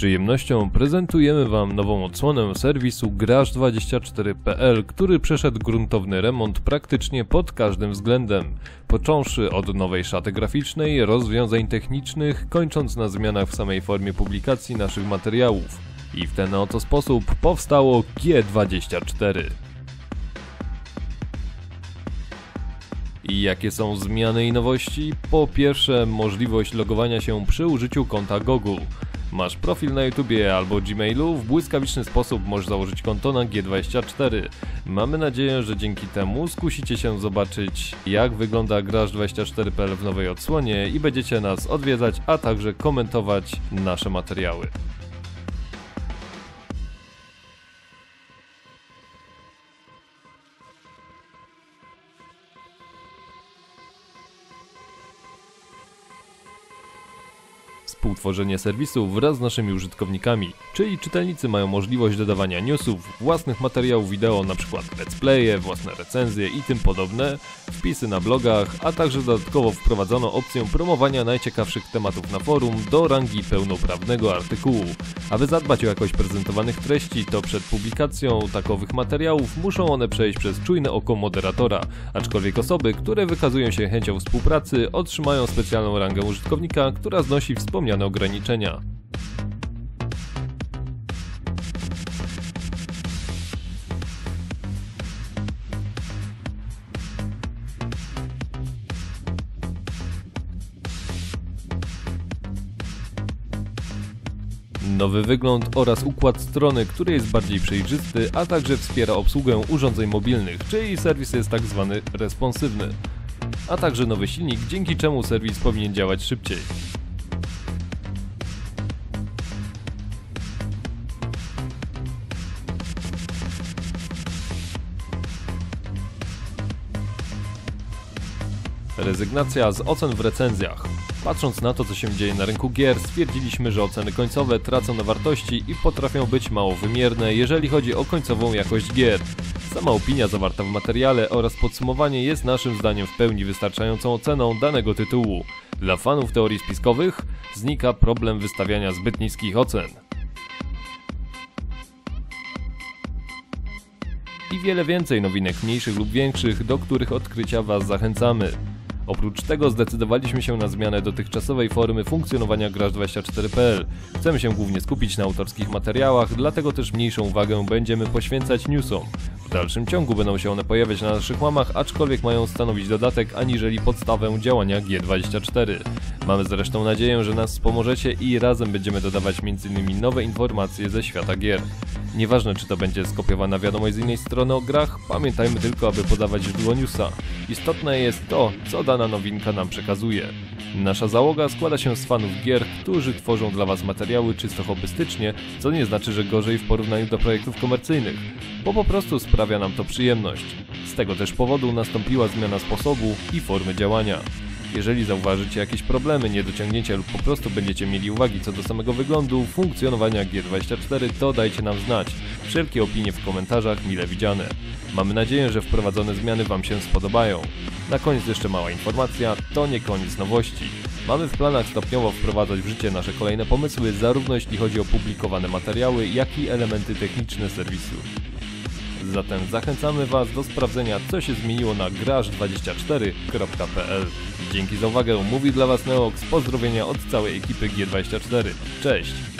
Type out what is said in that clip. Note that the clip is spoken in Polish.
przyjemnością prezentujemy Wam nową odsłonę serwisu Graż24.pl, który przeszedł gruntowny remont praktycznie pod każdym względem. Począwszy od nowej szaty graficznej, rozwiązań technicznych, kończąc na zmianach w samej formie publikacji naszych materiałów. I w ten oto sposób powstało G24. I jakie są zmiany i nowości? Po pierwsze, możliwość logowania się przy użyciu konta Google. Masz profil na YouTubie albo Gmailu, w błyskawiczny sposób możesz założyć konto na G24. Mamy nadzieję, że dzięki temu skusicie się zobaczyć, jak wygląda Graż24.pl w nowej odsłonie i będziecie nas odwiedzać, a także komentować nasze materiały. Współtworzenie serwisu wraz z naszymi użytkownikami, czyli czytelnicy mają możliwość dodawania newsów, własnych materiałów wideo, np. let's playe, własne recenzje i tym podobne, wpisy na blogach, a także dodatkowo wprowadzono opcję promowania najciekawszych tematów na forum do rangi pełnoprawnego artykułu. Aby zadbać o jakość prezentowanych treści, to przed publikacją takowych materiałów muszą one przejść przez czujne oko moderatora, aczkolwiek osoby, które wykazują się chęcią współpracy, otrzymają specjalną rangę użytkownika, która znosi wspomniane ograniczenia. Nowy wygląd oraz układ strony, który jest bardziej przejrzysty, a także wspiera obsługę urządzeń mobilnych, czyli serwis jest tak zwany responsywny. A także nowy silnik, dzięki czemu serwis powinien działać szybciej. Rezygnacja z ocen w recenzjach. Patrząc na to, co się dzieje na rynku gier, stwierdziliśmy, że oceny końcowe tracą na wartości i potrafią być mało wymierne, jeżeli chodzi o końcową jakość gier. Sama opinia zawarta w materiale oraz podsumowanie jest naszym zdaniem w pełni wystarczającą oceną danego tytułu. Dla fanów teorii spiskowych znika problem wystawiania zbyt niskich ocen. I wiele więcej nowinek mniejszych lub większych, do których odkrycia Was zachęcamy. Oprócz tego zdecydowaliśmy się na zmianę dotychczasowej formy funkcjonowania Graż24.pl. Chcemy się głównie skupić na autorskich materiałach, dlatego też mniejszą uwagę będziemy poświęcać newsom. W dalszym ciągu będą się one pojawiać na naszych łamach, aczkolwiek mają stanowić dodatek aniżeli podstawę działania G24. Mamy zresztą nadzieję, że nas wspomożecie i razem będziemy dodawać m.in. nowe informacje ze świata gier. Nieważne czy to będzie skopiowana wiadomość z innej strony o grach, pamiętajmy tylko, aby podawać źródło newsa. Istotne jest to, co dana nowinka nam przekazuje. Nasza załoga składa się z fanów gier, którzy tworzą dla Was materiały czysto hobbystycznie, co nie znaczy, że gorzej w porównaniu do projektów komercyjnych, bo po prostu sprawia nam to przyjemność. Z tego też powodu nastąpiła zmiana sposobu i formy działania. Jeżeli zauważycie jakieś problemy, niedociągnięcia lub po prostu będziecie mieli uwagi co do samego wyglądu, funkcjonowania G24, to dajcie nam znać. Wszelkie opinie w komentarzach mile widziane. Mamy nadzieję, że wprowadzone zmiany Wam się spodobają. Na koniec jeszcze mała informacja, to nie koniec nowości. Mamy w planach stopniowo wprowadzać w życie nasze kolejne pomysły, zarówno jeśli chodzi o publikowane materiały, jak i elementy techniczne serwisu. Zatem zachęcamy Was do sprawdzenia, co się zmieniło na graż24.pl. Dzięki za uwagę, mówi dla Was Neox, pozdrowienia od całej ekipy G24. Cześć!